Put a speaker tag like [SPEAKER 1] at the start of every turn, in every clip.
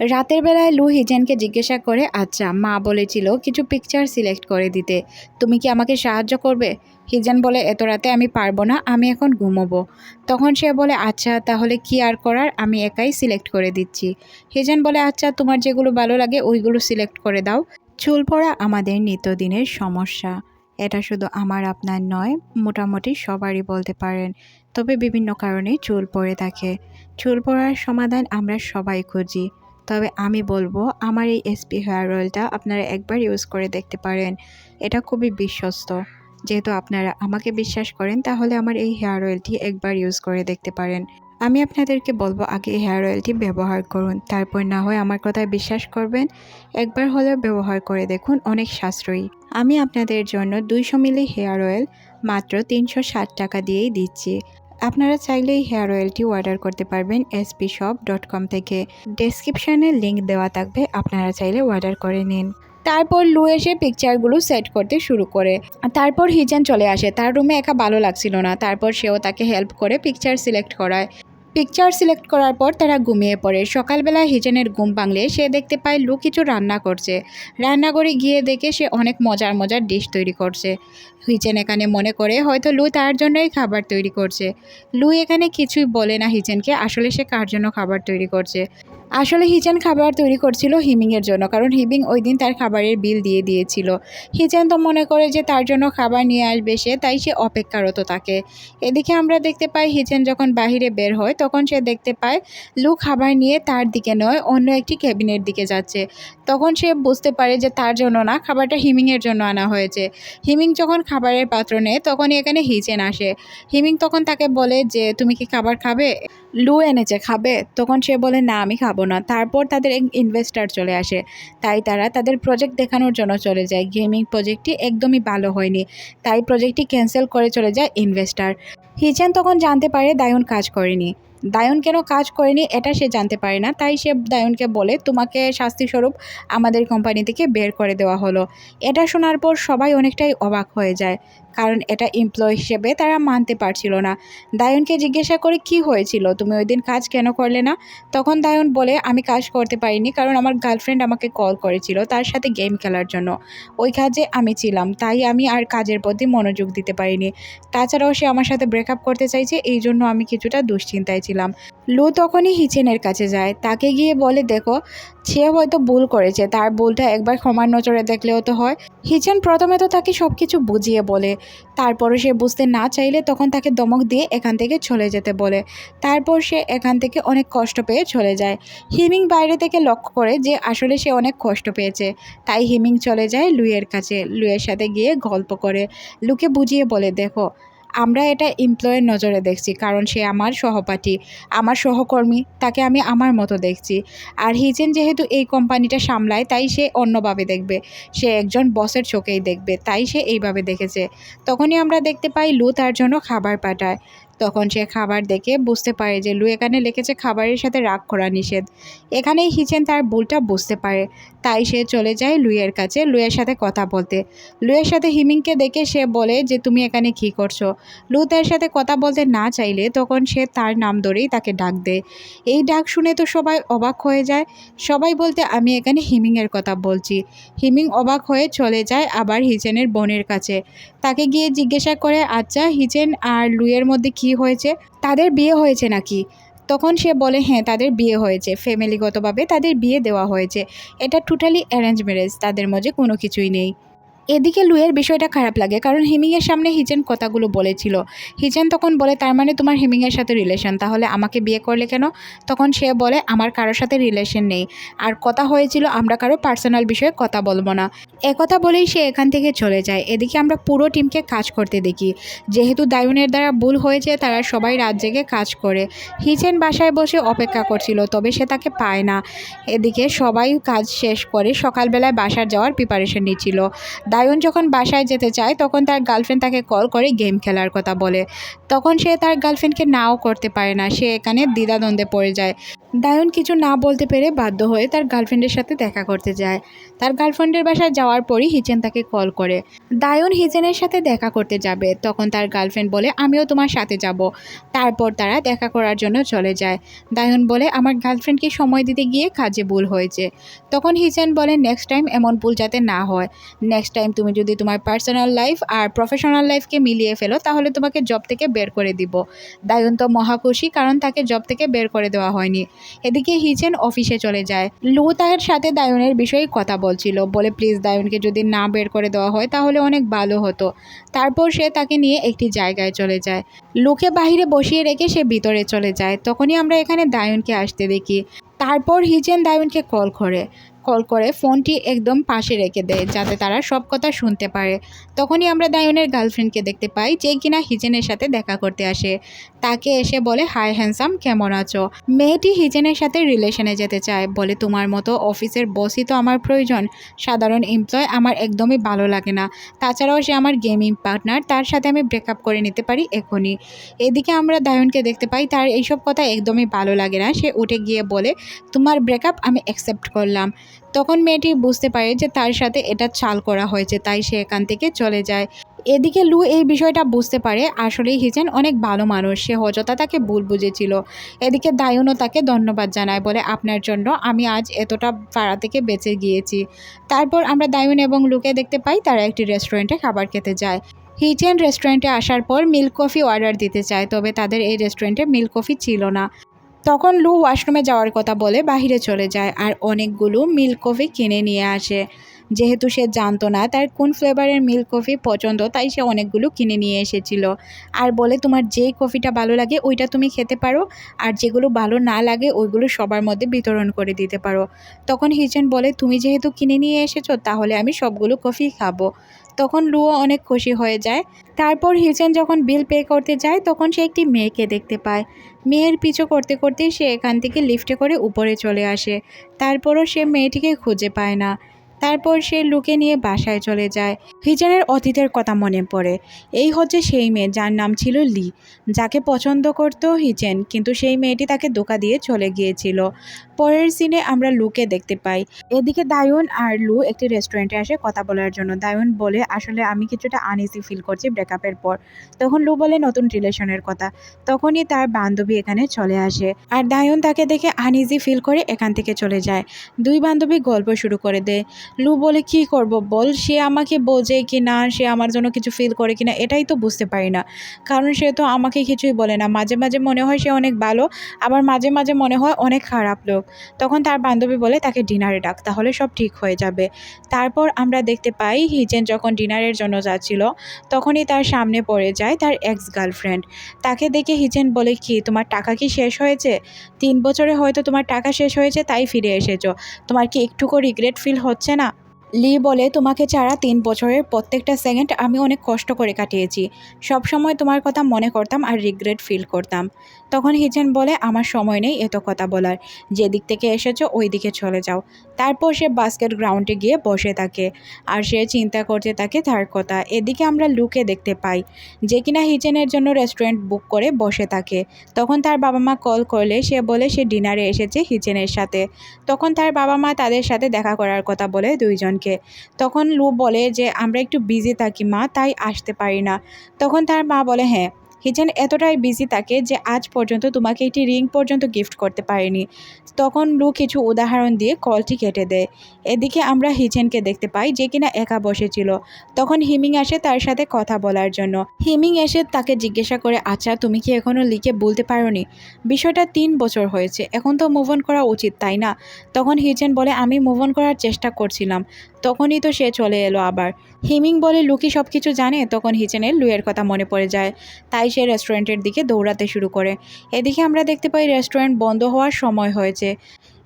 [SPEAKER 1] রাতের বেলায় লু হিজেনকে জিজ্ঞাসা করে আচ্ছা মা বলেছিল কিছু পিকচার সিলেক্ট করে দিতে। তুমি কি আমাকে সাহায্য করবে? হিজেন বলে, এত রাতে আমি পারব না, আমি এখন ঘুমোবো। তখন সে বলে আচ্ছা তাহলে কি আর করার? আমি একাই সিলেক্ট করে দিচ্ছি। হিজেন বলে আচ্ছা তোমার যেগুলো ভালো লাগে, ওইগুলো সিলেক্ট করে দাও। চুল পড়া আমাদের নিত্যদিনের সমস্যা। এটা শুধু আমার, আপনার নয়, মোটামুটি সবারই বলতে পারেন। তবে বিভিন্ন কারণে চুল পড়ে থাকে। চুল পড়ার সমাধান আমরা সবাই খুঁজি। তবে আমি বলব, আমার এই এসপি হেয়ার অয়েলটা আপনারা একবার ইউজ করে দেখতে পারেন। এটা খুবই বিশ্বস্ত। যেহেতু আপনারা আমাকে বিশ্বাস করেন, তাহলে আমার এই হেয়ার অয়েলটি একবার ইউজ করে দেখতে পারেন। আমি আপনাদেরকে বলব, আগে হেয়ার অয়েলটি ব্যবহার করুন। তারপর না হয় আমার কথায় বিশ্বাস করবেন। একবার হলেও ব্যবহার করে দেখুন, অনেক সাশ্রয়ী। আমি আপনাদের জন্য দুইশো মিলি হেয়ার অয়েল মাত্র তিনশো ষাট টাকা দিয়েই দিচ্ছি। আপনারা চাইলেই হেয়ার অয়েলটি অর্ডার করতে পারবেন এসপি শপ ডট কম থেকে। ডেসক্রিপশানে লিঙ্ক দেওয়া থাকবে, আপনারা চাইলে অর্ডার করে নিন। তারপর লু এসে পিকচারগুলো সেট করতে শুরু করে। তারপর হিজেন চলে আসে। তার রুমে একা ভালো লাগছিল না। তারপর সেও তাকে হেল্প করে পিকচার সিলেক্ট করায়। পিকচার সিলেক্ট করার পর তারা ঘুমিয়ে পড়ে। সকালবেলা হিজেনের ঘুম ভাঙলে সে দেখতে পায় লু কিছু রান্না করছে। রান্নাঘরে গিয়ে দেখে সে অনেক মজার মজার ডিশ তৈরি করছে। হিচেন এখানে মনে করে হয়তো লু তার জন্যই খাবার তৈরি করছে। লু এখানে কিছুই বলে না হিচেনকে আসলে সে কার জন্য খাবার তৈরি করছে। আসলে হিচেন খাবার তৈরি করছিল হিমিংয়ের জন্য, কারণ হিমিং ওই দিন তার খাবারের বিল দিয়ে দিয়েছিল। হিচেন তো মনে করে যে তার জন্য খাবার নিয়ে আসবে সে, তাই সে অপেক্ষারত থাকে। এদিকে আমরা দেখতে পাই হিচেন যখন বাহিরে বের হয়, তখন সে দেখতে পায় লু খাবার নিয়ে তার দিকে নয়, অন্য একটি ক্যাবিনের দিকে যাচ্ছে। তখন সে বুঝতে পারে যে তার জন্য না, খাবারটা হিমিংয়ের জন্য আনা হয়েছে। হিমিং যখন খাবারের পাত্র নেয়, তখনই এখানে হিচেন আসে। হিমিং তখন তাকে বলে যে, তুমি কি খাবার খাবে? লু এনেছে, খাবে। তখন সে বলে, না, আমি খাব না। তারপর তাদের এক ইনভেস্টার চলে আসে। তাই তারা তাদের প্রজেক্ট দেখানোর জন্য চলে যায়। গেমিং প্রজেক্টটি একদমই ভালো হয়নি। তাই প্রজেক্টটি ক্যান্সেল করে চলে যায় ইনভেস্টার হিচেন তখন জানতে পারে, দায়ন কাজ করেনি। দায়ন কেন কাজ করেনি এটা সে জানতে পারে না। তাই সে দায়নকে বলে, তোমাকে শাস্তিস্বরূপ আমাদের কোম্পানি থেকে বের করে দেওয়া হলো। এটা শোনার পর সবাই অনেকটাই অবাক হয়ে যায়। কারণ এটা এমপ্লয় হিসেবে তারা মানতে পারছিল না। দায়নকে জিজ্ঞাসা করে কি হয়েছিল? তুমি ওই দিন কাজ কেন করলে না? তখন দায়ন বলে, আমি কাজ করতে পারিনি কারণ আমার গার্লফ্রেন্ড আমাকে কল করেছিল তার সাথে গেম খেলার জন্য। ওই কাজে আমি ছিলাম, তাই আমি আর কাজের প্রতি মনোযোগ দিতে পারিনি। তাছাড়াও সে আমার সাথে ব্রেকআপ করতে চাইছে, এই জন্য আমি কিছুটা দুশ্চিন্তায় ছিলাম। লু তখনই হিচেনের কাছে যায়। তাকে গিয়ে বলে, দেখো, সে হয়তো ভুল করেছে, তার ভুলটা একবার ক্ষমার নজরে দেখলেও তো হয়। হিচেন প্রথমে তো তাকে সব কিছু বুঝিয়ে বলে তারপরে সে বুঝতে না চাইলে তখন তাকে দমক দিয়ে এখান থেকে চলে যেতে বলে। তারপর সে এখান থেকে অনেক কষ্ট পেয়ে চলে যায়। হিমিং বাইরে থেকে লক্ষ্য করে যে আসলে সে অনেক কষ্ট পেয়েছে। তাই হিমিং চলে যায় লুইয়ের কাছে। লুইয়ের সাথে গিয়ে গল্প করে। লুকে বুঝিয়ে বলে, দেখো আমরা এটা এমপ্লয়ের নজরে দেখছি, কারণ সে আমার সহপাঠী, আমার সহকর্মী, তাকে আমি আমার মতো দেখছি। আর হিজেন যেহেতু এই কোম্পানিটা সামলায়, তাই সে অন্যভাবে দেখবে। সে একজন বসের চোখেই দেখবে, তাই সে এইভাবে দেখেছে। তখনই আমরা দেখতে পাই, লু তার জন্য খাবার পাঠায়। তখন সে খাবার দেখে বুঝতে পারে যে লু এখানে লিখেছে খাবারের সাথে রাগ করা নিষেধ। এখানেই হিচেন তার ভুলটা বুঝতে পারে। তাই সে চলে যায় লুইয়ের কাছে লুইয়ের সাথে কথা বলতে। লুইয়ের সাথে হিমিংকে দেখে সে বলে যে, তুমি এখানে কী করছ? লু তার সাথে কথা বলতে না চাইলে তখন সে তার নাম ধরেই তাকে ডাক দেয়। এই ডাক শুনে তো সবাই অবাক হয়ে যায়। সবাই বলতে, আমি এখানে হিমিংয়ের কথা বলছি। হিমিং অবাক হয়ে চলে যায় আবার হিচেনের বোনের কাছে। তাকে গিয়ে জিজ্ঞাসা করে আচ্ছা হিচেন আর লুইয়ের মধ্যে কি হয়েছে? তাদের বিয়ে হয়েছে নাকি? তখন সে বলে হ্যাঁ তাদের বিয়ে হয়েছে। ফ্যামিলিগতভাবে তাদের বিয়ে দেওয়া হয়েছে। এটা টোটালি অ্যারেঞ্জ ম্যারেজ তাদের মধ্যে কোনো কিছুই নেই। এদিকে লুয়ের বিষয়টা খারাপ লাগে, কারণ হিমিংয়ের সামনে হিচেন কথাগুলো বলেছিল। হিচেন তখন বলে, তার মানে তোমার হিমিংয়ের সাথে রিলেশন তাহলে আমাকে বিয়ে করলে কেন? তখন সে বলে, আমার কারোর সাথে রিলেশন নেই। আর কথা হয়েছিল, আমরা কারও পার্সোনাল বিষয়ে কথা বলব না। একথা বলেই সে এখান থেকে চলে যায়। এদিকে আমরা পুরো টিমকে কাজ করতে দেখি। যেহেতু দায়ুনের দ্বারা ভুল হয়েছে, তারা সবাই রাত জেগে কাজ করে। হিচেন বাসায় বসে অপেক্ষা করছিল, তবে সে তাকে পায় না। এদিকে সবাই কাজ শেষ করে সকালবেলায় বাসার যাওয়ার প্রিপারেশন নিচ্ছিল। দায়ন যখন বাসায় যেতে চায়, তখন তার গার্লফ্রেন্ড তাকে কল করে গেম খেলার কথা বলে। তখন সে তার গার্লফ্রেন্ডকে নাও করতে পারে না, সে এখানে দ্বিধাদ্বন্দ্বে পড়ে যায়। দায়ন কিছু না বলতে পেরে বাধ্য হয়ে তার গার্লফ্রেন্ডের সাথে দেখা করতে যায়। তার গার্লফ্রেন্ডের বাসায় যাওয়ার পরই হিচেন তাকে কল করে। দায়ন হিচেনের সাথে দেখা করতে যাবে, তখন তার গার্লফ্রেন্ড বলে, আমিও তোমার সাথে যাব। তারপর তারা দেখা করার জন্য চলে যায়। দায়ন বলে, আমার গার্লফ্রেন্ডকে সময় দিতে গিয়ে কাজে ভুল হয়েছে। তখন হিচেন বলে নেক্সট টাইম এমন ভুল যাতে না হয়। নেক্সট টাইম তুমি যদি তোমার পার্সোনাল লাইফ আর প্রফেশনাল লাইফকে মিলিয়ে ফেলো, তাহলে তোমাকে জব থেকে বের করে দিব। দায়ন তো মহা খুশি, কারণ তাকে জব থেকে বের করে দেওয়া হয়নি। এদিকে হিচেন অফিসে চলে যায়। লু তার সাথে দায়নের বিষয়ে কথা বলছিল। বলে, প্লিজ দায়নকে যদি না বের করে দেওয়া হয়, তাহলে অনেক ভালো হতো। তারপর সে তাকে নিয়ে একটি জায়গায় চলে যায়। লুকে বাহিরে বসিয়ে রেখে সে ভিতরে চলে যায়। তখনই আমরা এখানে দায়নকে আসতে দেখি। তারপর হিচেন দায়নকে কল করে। কল করে ফোনটি একদম পাশে রেখে দেয়, যাতে তারা সব কথা শুনতে পারে। তখনই আমরা দায়নের গার্লফ্রেন্ডকে দেখতে পাই, যে কিনা হিজেনের সাথে দেখা করতে আসে। তাকে এসে বলে, হাই হ্যান্ডসাম, কেমন আছো? মেয়েটি হিজেনের সাথে রিলেশনে যেতে চায়, বলে, তোমার মতো অফিসের বসই তো আমার প্রয়োজন। সাধারণ এমপ্লয় আমার একদমই ভালো লাগে না। তাছাড়াও সে আমার গেমিং পার্টনার তার সাথে আমি ব্রেকআপ করে নিতে পারি এখনই। এদিকে আমরা দায়নকে দেখতে পাই, তার এইসব কথা একদমই ভালো লাগে না। সে উঠে গিয়ে বলে, তোমার ব্রেকআপ আমি অ্যাকসেপ্ট করলাম। তখন মেয়েটি বুঝতে পারে যে তার সাথে এটা চাল করা হয়েছে, তাই সে এখান থেকে চলে যায়। এদিকে লু এই বিষয়টা বুঝতে পারে, আসলেই হিচেন অনেক ভালো মানুষ। সে অযথা তাকে ভুল বুঝেছিল। এদিকে দায়নও তাকে ধন্যবাদ জানায়, বলে, আপনার জন্য আমি আজ এতটা পাড়া থেকে বেঁচে গিয়েছি। তারপর আমরা দায়ুন এবং লুকে দেখতে পাই, তারা একটি রেস্টুরেন্টে খাবার খেতে যায়। হিচেন রেস্টুরেন্টে আসার পর মিল্ক কফি অর্ডার দিতে চায়, তবে তাদের এই রেস্টুরেন্টে মিল্ক কফি ছিল না। তখন লু ওয়াশরুমে যাওয়ার কথা বলে বাহিরে চলে যায় আর অনেকগুলো মিল্ক কফি কিনে নিয়ে আসে। যেহেতু সে জানতো না তার কোন ফ্লেভারের মিল্ক কফি পছন্দ, তাই সে অনেকগুলো কিনে নিয়ে এসেছিল। আর বলে, তোমার যেই কফিটা ভালো লাগে ওইটা তুমি খেতে পারো, আর যেগুলো ভালো না লাগে ওইগুলো সবার মধ্যে বিতরণ করে দিতে পারো। তখন হিচেন বলে, তুমি যেহেতু কিনে নিয়ে এসেছ, তাহলে আমি সবগুলো কফি খাব। তখন লুও অনেক খুশি হয়ে যায়। তারপর হিচেন যখন বিল পে করতে যায়, তখন সে একটি মেয়েকে দেখতে পায়। মেয়ের পিছু করতে করতেই সে এখান থেকে লিফটে করে উপরে চলে আসে। তারপরও সে মেয়েটিকে খুঁজে পায় না। তারপর সে লুকে নিয়ে বাসায় চলে যায়। হিজেনের অতীতের কথা মনে পড়ে। এই হচ্ছে সেই মেয়ে যার নাম ছিল লি। যাকে পছন্দ করত হিজেন, কিন্তু সেই মেয়েটি তাকে দোকা দিয়ে চলে গিয়েছিল। পরের সিনে আমরা লুকে দেখতে পাই। এদিকে দায়ুন আর লু একটি রেস্টুরেন্টে আসে কথা বলার জন্য। দায়ুন বলে, আসলে আমি কিছুটা আনইজি ফিল করছি ব্রেকআপের পর। তখন লু বলে, নতুন রিলেশনের কথা। তখনই তার বান্ধবী এখানে চলে আসে। আর দায়ুন তাকে দেখে আনইজি ফিল করে এখান থেকে চলে যায়। দুই বান্ধবী গল্প শুরু করে দেয়। লু বলে কি করব বল? সে আমাকে বোঝে কি না? সে আমার জন্য কিছু ফিল করে কি না? এটাই তো বুঝতে পারি না। কারণ সে তো আমাকে কিছুই বলে না। মাঝে মাঝে মনে হয় সে অনেক ভালো, আবার মাঝে মাঝে মনে হয় অনেক খারাপ লোক। তখন তার বান্ধবী বলে, তাকে ডিনারে ডাক, তাহলে সব ঠিক হয়ে যাবে। তারপর আমরা দেখতে পাই হিজেন যখন ডিনারের জন্য যাচ্ছিল, তখনই তার সামনে পড়ে যায় তার এক্স গার্লফ্রেন্ড তাকে দেখে হিজেন বলে, কি, তোমার টাকা কি শেষ হয়েছে? তিন বছরে হয়তো তোমার টাকা শেষ হয়েছে, তাই ফিরে এসেছ। তোমার কি একটুকু রিগ্রেট ফিল হচ্ছে লি বলে, তোমাকে ছাড়া তিন বছরের প্রত্যেকটা সেকেন্ড আমি অনেক কষ্ট করে কাটিয়েছি। সব সময় তোমার কথা মনে করতাম আর রিগ্রেট ফিল করতাম। তখন হিচেন বলে, আমার সময় নেই এত কথা বলার। যেদিক থেকে এসেছ ওই দিকে চলে যাও। তারপর সে বাস্কেট গ্রাউন্ডে গিয়ে বসে থাকে আর সে চিন্তা করতে থাকে তার কথা। এদিকে আমরা লুকে দেখতে পাই যে কিনা হিচেনের জন্য রেস্টুরেন্ট বুক করে বসে থাকে। তখন তার বাবা মা কল করলে সে বলে, সে ডিনারে এসেছে হিচেনের সাথে। তখন তার বাবা মা তাদের সাথে দেখা করার কথা বলে দুইজনকে তখন লু বলে যে, আমরা একটু বিজি থাকি মা, তাই আসতে পারি না। তখন তার মা বলে হ্যাঁ। হিচেন এতটাই বিজি থাকে যে আজ পর্যন্ত তোমাকে একটি রিং পর্যন্ত গিফট করতে পারেনি। তখন লু কিছু উদাহরণ দিয়ে কলটি কেটে দেয়। এদিকে আমরা হিচেনকে দেখতে পাই যে কিনা একা বসেছিল তখন হিমিং আসে তার সাথে কথা বলার জন্য। হিমিং এসে তাকে জিজ্ঞাসা করে আচ্ছা তুমি কি এখনও লিখে বলতে পারোনি? বিষয়টা তিন বছর হয়েছে। এখন তো মুভ অন করা উচিত, তাই না? তখন হিচেন বলে, আমি মুভ অন করার চেষ্টা করছিলাম। তখনই তো সে চলে এলো আবার। হিমিং বলে লুকি সব কিছু জানে, তখন হিচেনের লুয়ের কথা মনে পড়ে যায়। তাই সে রেস্টুরেন্টের দিকে দৌড়াতে শুরু করে। এদিকে আমরা দেখতে পাই রেস্টুরেন্ট বন্ধ হওয়ার সময় হয়েছে।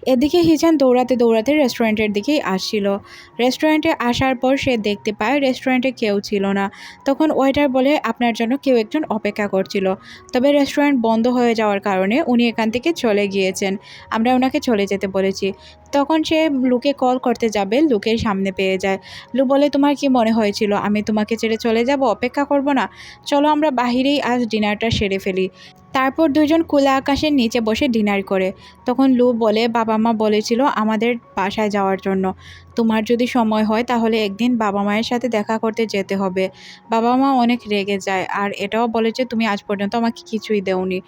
[SPEAKER 1] এদিকে হিজান দৌড়াতে দৌড়াতে রেস্টুরেন্টের দিকেই আসছিল। রেস্টুরেন্টে আসার পর সে দেখতে পায় রেস্টুরেন্টে কেউ ছিল না। তখন ওয়েটার বলে, আপনার জন্য কেউ একজন অপেক্ষা করছিল। তবে রেস্টুরেন্ট বন্ধ হয়ে যাওয়ার কারণে উনি এখান থেকে চলে গিয়েছেন। আমরা ওনাকে চলে যেতে বলেছি। তখন সে লুকে কল করতে যাবে, লুকের সামনে পেয়ে যায়। লু বলে, তোমার কি মনে হয়েছিল? আমি তোমাকে ছেড়ে চলে যাব, অপেক্ষা করব না? চলো আমরা বাহিরেই আজ ডিনারটা সেরে ফেলি। তারপর দুজন খোলা আকাশের নিচে বসে ডিনার করে। তখন লু বলে, বাবা মা বলেছিল আমাদের বাসায় যাওয়ার জন্য। তোমার যদি সময় হয়, তাহলে একদিন বাবা মায়ের সাথে দেখা করতে যেতে হবে। বাবা মা অনেক রেগে যায়, আর এটাও বলে যে, তুমি আজ পর্যন্ত আমাকে কিছুই দেওনি।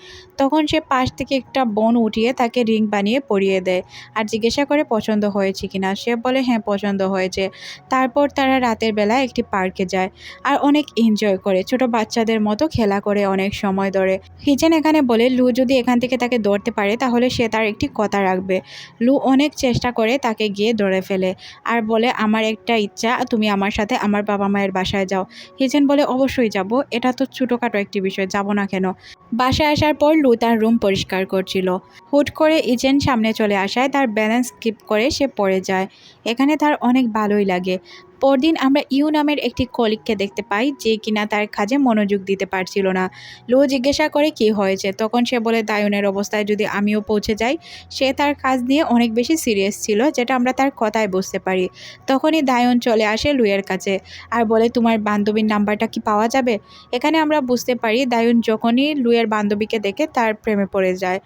[SPEAKER 1] তখন সে পাশ থেকে একটা বোন উঠিয়ে তাকে রিং বানিয়ে পরিয়ে দেয়, আর জিজ্ঞাসা করে, পছন্দ হয়েছে কিনা? সে বলে হ্যাঁ পছন্দ হয়েছে। তারপর তারা রাতের বেলা একটি পার্কে যায়, আর অনেক এনজয় করে। ছোট বাচ্চাদের মতো খেলা করে অনেক সময় ধরে। হিচেন এখানে বলে, লু যদি এখান থেকে তাকে ধরতে পারে, তাহলে সে তার একটি কথা রাখবে। লু অনেক চেষ্টা করে তাকে গিয়ে ধরে ফেলে আর বলে, আমার একটা ইচ্ছা, তুমি আমার সাথে আমার বাবা মায়ের বাসায় যাও। হিজেন বলে, অবশ্যই যাব। এটা তো ছোটোখাটো একটি বিষয়, যাব না কেন? বাসায় আসার পর লু তার রুম পরিষ্কার করছিল। হুট করে ইজেন সামনে চলে আসায় তার ব্যালেন্স স্কিপ করে সে পড়ে যায়। এখানে তার অনেক ভালোই লাগে। পরদিন আমরা ইউ নামের একটি কলিগকে দেখতে পাই যে কিনা তার কাজে মনোযোগ দিতে পারছিল না। লো জিজ্ঞাসা করে, কি হয়েছে? তখন সে বলে, দায়নের অবস্থায় যদি আমিও পৌঁছে যাই, সে তার কাজ নিয়ে অনেক বেশি সিরিয়াস ছিল, যেটা আমরা তার কথায় বুঝতে পারি। তখনই দায়ন চলে আসে লুয়ের কাছে আর বলে, তোমার বান্ধবীর নাম্বারটা কি পাওয়া যাবে? এখানে আমরা বুঝতে পারি, দায়ন যখনই লুয়ের বান্ধবীকে দেখে তার প্রেমে পড়ে যায়।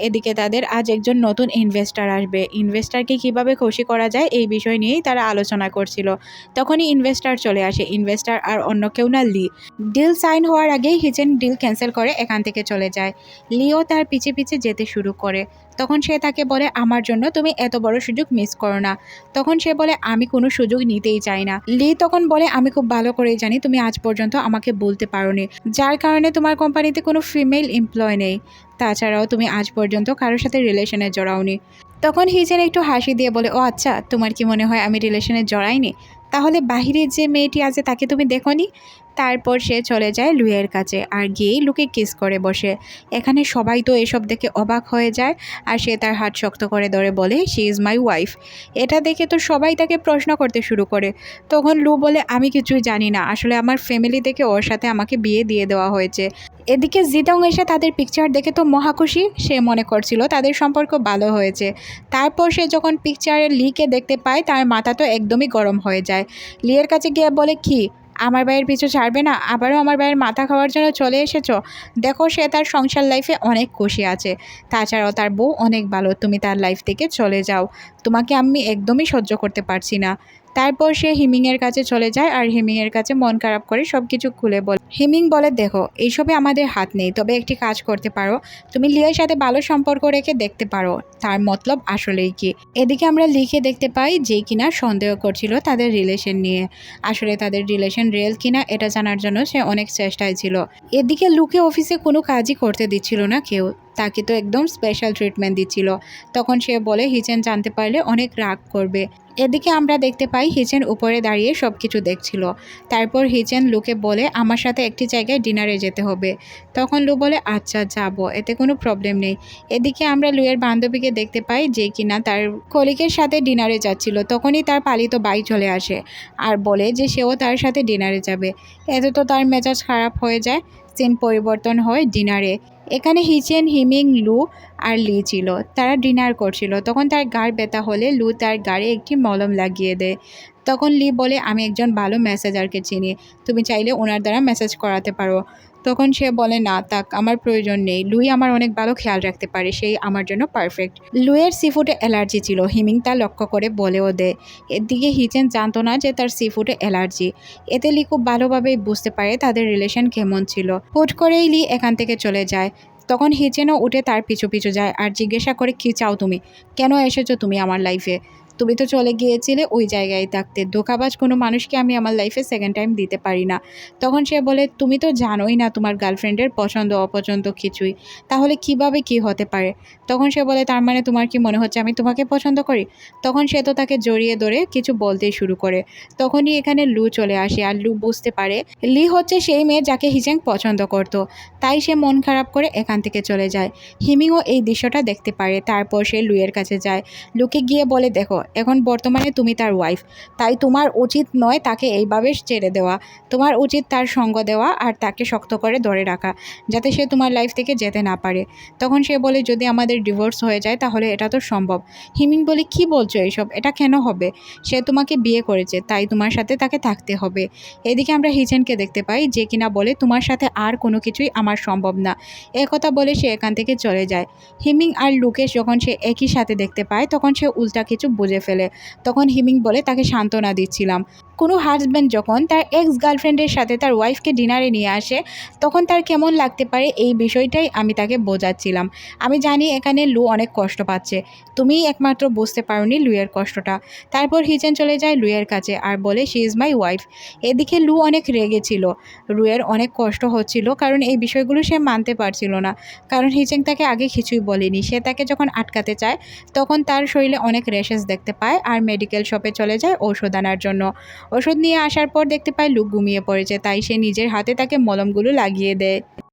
[SPEAKER 1] এদিকে তাদের আজ একজন নতুন ইনভেস্টার আসবে। ইনভেস্টারকে কীভাবে খুশি করা যায় এই বিষয় নিয়েই তারা আলোচনা করছিল। তখনই ইনভেস্টার চলে আসে। ইনভেস্টার আর অন্য কেউ না লি ডিল সাইন হওয়ার আগেই হিচেন ডিল ক্যান্সেল করে এখান থেকে চলে যায়। লিও তার পিছে পিছে যেতে শুরু করে। তখন সে তাকে বলে, আমার জন্য তুমি এত বড় সুযোগ মিস করো না তখন সে বলে, আমি কোনো সুযোগ নিতেই চাই না। লি তখন বলে, আমি খুব ভালো করেই জানি তুমি আজ পর্যন্ত আমাকে বলতে পারোনি, যার কারণে তোমার কোম্পানিতে কোনো ফিমেল এমপ্লয় নেই। তাছাড়াও তুমি আজ পর্যন্ত কারোর সাথে রিলেশনে জড়াওনি। তখন হিজেন একটু হাসি দিয়ে বলে, ও আচ্ছা তোমার কি মনে হয় আমি রিলেশনে জড়াইনি? তাহলে বাহিরে যে মেয়েটি আছে তাকে তুমি দেখোনি? তারপর সে চলে যায় লুইয়ের কাছে আর গিয়েই লুকে কিস করে বসে। এখানে সবাই তো এসব দেখে অবাক হয়ে যায় আর সে তার হাত শক্ত করে ধরে বলে শি ইজ মাই ওয়াইফ এটা দেখে তো সবাই তাকে প্রশ্ন করতে শুরু করে। তখন লু বলে, আমি কিছুই জানি না। আসলে আমার ফ্যামিলি থেকে ওর সাথে আমাকে বিয়ে দিয়ে দেওয়া হয়েছে। এদিকে জিদং এসে তাদের পিকচার দেখে তো মহাখুশি সে মনে করছিল তাদের সম্পর্ক ভালো হয়েছে। তারপর সে যখন পিকচারে লিকে দেখতে পায়, তার মাথা তো একদমই গরম হয়ে যায়। লিয়ের কাছে গিয়ে বলে, কি, আমার ভাইয়ের পিছু ছাড়বে না? আবারও আমার ভাইয়ের মাথা খাওয়ার জন্য চলে এসেছ? দেখো, সে তার সংসার লাইফে অনেক খুশি আছে। তাছাড়াও তার বউ অনেক ভালো। তুমি তার লাইফ থেকে চলে যাও। তোমাকে আমি একদমই সহ্য করতে পারছি না। তারপর সে হিমিংয়ের কাছে চলে যায় আর হিমিংয়ের কাছে মন খারাপ করে সব কিছু খুলে বলে, হিমিং বলে, দেখো, এইসবে আমাদের হাত নেই, তবে একটি কাজ করতে পারো। তুমি লিয়ার সাথে ভালো সম্পর্ক রেখে দেখতে পারো, তার মতলব আসলেই কি। এদিকে আমরা লিখে দেখতে পাই যে কিনা সন্দেহ করছিল তাদের রিলেশন নিয়ে। আসলে তাদের রিলেশন রিয়েল কিনা এটা জানার জন্য সে অনেক চেষ্টায় ছিল। এদিকে লুকে অফিসে কোনো কাজই করতে দিচ্ছিল না কেউ। তাকে তো একদম স্পেশাল ট্রিটমেন্ট দিচ্ছিল। তখন সে বলে, হিচেন জানতে পারলে অনেক রাগ করবে। এদিকে আমরা দেখতে পাই, হিচেন উপরে দাঁড়িয়ে সব কিছু দেখছিল। তারপর হিচেন লুকে বলে, আমার সাথে একটি জায়গায় ডিনারে যেতে হবে। তখন লু বলে আচ্ছা যাব, এতে কোনো প্রবলেম নেই। এদিকে আমরা লুয়ের বান্ধবীকে দেখতে পাই যে কিনা তার কলিকের সাথে ডিনারে যাচ্ছিল। তখনই তার পালিত বাই চলে আসে আর বলে যে সেও তার সাথে ডিনারে যাবে। এতে তো তার মেজাজ খারাপ হয়ে যায়। সিন পরিবর্তন হয় ডিনারে। এখানে হিচেন হিমিং লু আর লি ছিল। তারা ডিনার করছিল। তখন তার গাড় ব্যথা হলে লু তার গাড়ে একটি মলম লাগিয়ে দেয়। তখন লি বলে, আমি একজন ভালো মেসেজারকে চিনি। তুমি চাইলে ওনার দ্বারা মেসেজ করাতে পারো। তখন সে বলে, না তাক আমার প্রয়োজন নেই। লুই আমার অনেক ভালো খেয়াল রাখতে পারে, সেই আমার জন্য পারফেক্ট লুইয়ের সি ফুডে অ্যালার্জি ছিল। হিমিং তা লক্ষ্য করে বলেও দেয় এদিকে হিচেন জানতো না যে তার সি ফুডে অ্যালার্জি এতে লি খুব ভালোভাবেই বুঝতে পারে তাদের রিলেশন কেমন ছিল। হুট করেই লি এখান থেকে চলে যায়। তখন হিচেনও উঠে তার পিছু পিছু যায় আর জিজ্ঞাসা করে, কী চাও তুমি? কেন এসেছ তুমি আমার লাইফে তুমি তো চলে গিয়েছিলে ওই জায়গায় থাকতে। ধোকাবাজ কোনো মানুষকে আমি আমার লাইফে সেকেন্ড টাইম দিতে পারি না। তখন সে বলে, তুমি তো জানোই না তোমার গার্লফ্রেন্ডের পছন্দ, অপছন্দ কিছুই। তাহলে কীভাবে কি হতে পারে? তখন সে বলে, তার মানে তোমার কি মনে হচ্ছে আমি তোমাকে পছন্দ করি? তখন সে তো তাকে জড়িয়ে ধরে কিছু বলতেই শুরু করে। তখনই এখানে লু চলে আসে আর লু বুঝতে পারে, লি হচ্ছে সেই মেয়ে যাকে হিজেং পছন্দ করত। তাই সে মন খারাপ করে এখান থেকে চলে যায়। হিমিংও এই দৃশ্যটা দেখতে পারে। তারপর সে লুয়ের কাছে যায়। লুকে গিয়ে বলে, দেখো এখন বর্তমানে তুমি তার ওয়াইফ তাই তোমার উচিত নয় তাকে এইভাবে ছেড়ে দেওয়া। তোমার উচিত তার সঙ্গ দেওয়া আর তাকে শক্ত করে ধরে রাখা, যাতে সে তোমার লাইফ থেকে যেতে না পারে। তখন সে বলে, যদি আমাদের ডিভোর্স হয়ে যায় তাহলে এটা তো সম্ভব। হিমিং বলে, কি বলছো এইসব এটা কেন হবে? সে তোমাকে বিয়ে করেছে, তাই তোমার সাথে তাকে থাকতে হবে। এদিকে আমরা হিচেনকে দেখতে পাই, যে কিনা বলে, তোমার সাথে আর কোনো কিছুই আমার সম্ভব না। কথা বলে সে এখান থেকে চলে যায়। হিমিং আর লুকেশ যখন সে একই সাথে দেখতে পায়, তখন সে উল্টা কিছু বুঝে ফেলে। তখন হিমিং বলে তাকে সান্ত্বনা দিচ্ছিলাম। কোনো হাজব্যান্ড যখন তার এক্স গার্লফ্রেন্ডের সাথে তার ওয়াইফকে ডিনারে নিয়ে আসে, তখন তার কেমন লাগতে পারে এই বিষয়টাই আমি তাকে বোঝাচ্ছিলাম। আমি জানি এখানে লু অনেক কষ্ট পাচ্ছে। তুমিই একমাত্র বুঝতে পারোনি লুয়ের কষ্টটা। তারপর হিচেন চলে যায় লুয়ের কাছে আর বলে শি ইজ মাই ওয়াইফ এদিকে লু অনেক রেগেছিল লুয়ের অনেক কষ্ট হচ্ছিল কারণ এই বিষয়গুলো সে মানতে পারছিল না। কারণ হিচেং তাকে আগে কিছুই বলেনি। সে তাকে যখন আটকাতে চায়, তখন তার শরীরে অনেক র্যাশেস দেখতে পায় আর মেডিকেল শপে চলে যায় ঔষধ আনার জন্য। ওষুধ নিয়ে আসার পর দেখতে পায় লুক ঘুমিয়ে পড়েছে, তাই সে নিজের হাতে তাকে মলমগুলো লাগিয়ে দেয়।